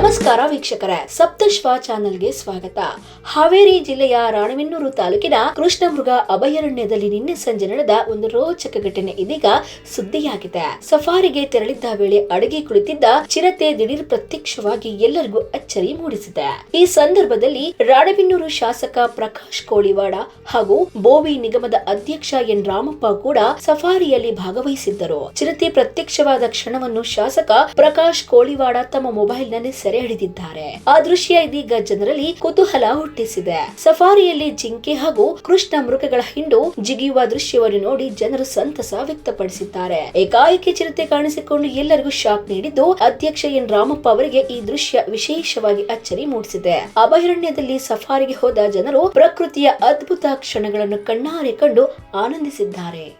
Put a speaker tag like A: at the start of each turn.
A: ನಮಸ್ಕಾರ ವೀಕ್ಷಕರೇ, ಸಪ್ತಶ್ವ ಚಾನೆಲ್ಗೆ ಸ್ವಾಗತ. ಹಾವೇರಿ ಜಿಲ್ಲೆಯ ರಾಣವೆನ್ನೂರು ತಾಲೂಕಿನ ಕೃಷ್ಣಮೃಗ ಅಭಯಾರಣ್ಯದಲ್ಲಿ ನಿನ್ನೆ ಸಂಜೆ ನಡೆದ ಒಂದು ರೋಚಕ ಘಟನೆ ಇದೀಗ ಸುದ್ದಿಯಾಗಿದೆ. ಸಫಾರಿಗೆ ತೆರಳಿದ್ದ ವೇಳೆ ಅಡಗಿ ಕುಳಿತಿದ್ದ ಚಿರತೆ ದಿಢೀರ್ ಪ್ರತ್ಯಕ್ಷವಾಗಿ ಎಲ್ಲರಿಗೂ ಅಚ್ಚರಿ ಮೂಡಿಸಿದೆ. ಈ ಸಂದರ್ಭದಲ್ಲಿ ರಾಣವೆನ್ನೂರು ಶಾಸಕ ಪ್ರಕಾಶ್ ಕೋಳಿವಾಡ ಹಾಗೂ ಬೋವಿ ನಿಗಮದ ಅಧ್ಯಕ್ಷ ಎನ್ ರಾಮಪ್ಪ ಕೂಡ ಸಫಾರಿಯಲ್ಲಿ ಭಾಗವಹಿಸಿದ್ದರು. ಚಿರತೆ ಪ್ರತ್ಯಕ್ಷವಾದ ಕ್ಷಣವನ್ನು ಶಾಸಕ ಪ್ರಕಾಶ್ ಕೋಳಿವಾಡ ತಮ್ಮ ಮೊಬೈಲ್ನಲ್ಲಿ ಹಿಡಿದಿದ್ದಾರೆ. ಆ ದೃಶ್ಯ ಇದೀಗ ಜನರಲ್ಲಿ ಕುತೂಹಲ ಹುಟ್ಟಿಸಿದೆ. ಸಫಾರಿಯಲ್ಲಿ ಜಿಂಕೆ ಹಾಗೂ ಕೃಷ್ಣ ಮೃಗಗಳ ಹಿಂಡು ಜಿಗಿಯುವ ದೃಶ್ಯವನ್ನು ನೋಡಿ ಜನರು ಸಂತಸ ವ್ಯಕ್ತಪಡಿಸಿದ್ದಾರೆ. ಏಕಾಏಕಿ ಚಿರತೆ ಕಾಣಿಸಿಕೊಂಡು ಎಲ್ಲರಿಗೂ ಶಾಕ್ ನೀಡಿದ್ದು ಅಧ್ಯಕ್ಷ ಎನ್ ರಾಮಪ್ಪ ಅವರಿಗೆ ಈ ದೃಶ್ಯ ವಿಶೇಷವಾಗಿ ಅಚ್ಚರಿ ಮೂಡಿಸಿದೆ. ಅಭಯಾರಣ್ಯದಲ್ಲಿ ಸಫಾರಿಗೆ ಹೋದ ಜನರು ಪ್ರಕೃತಿಯ ಅದ್ಭುತ ಕ್ಷಣಗಳನ್ನು ಕಣ್ಣಾರೆ ಕಂಡು ಆನಂದಿಸಿದ್ದಾರೆ.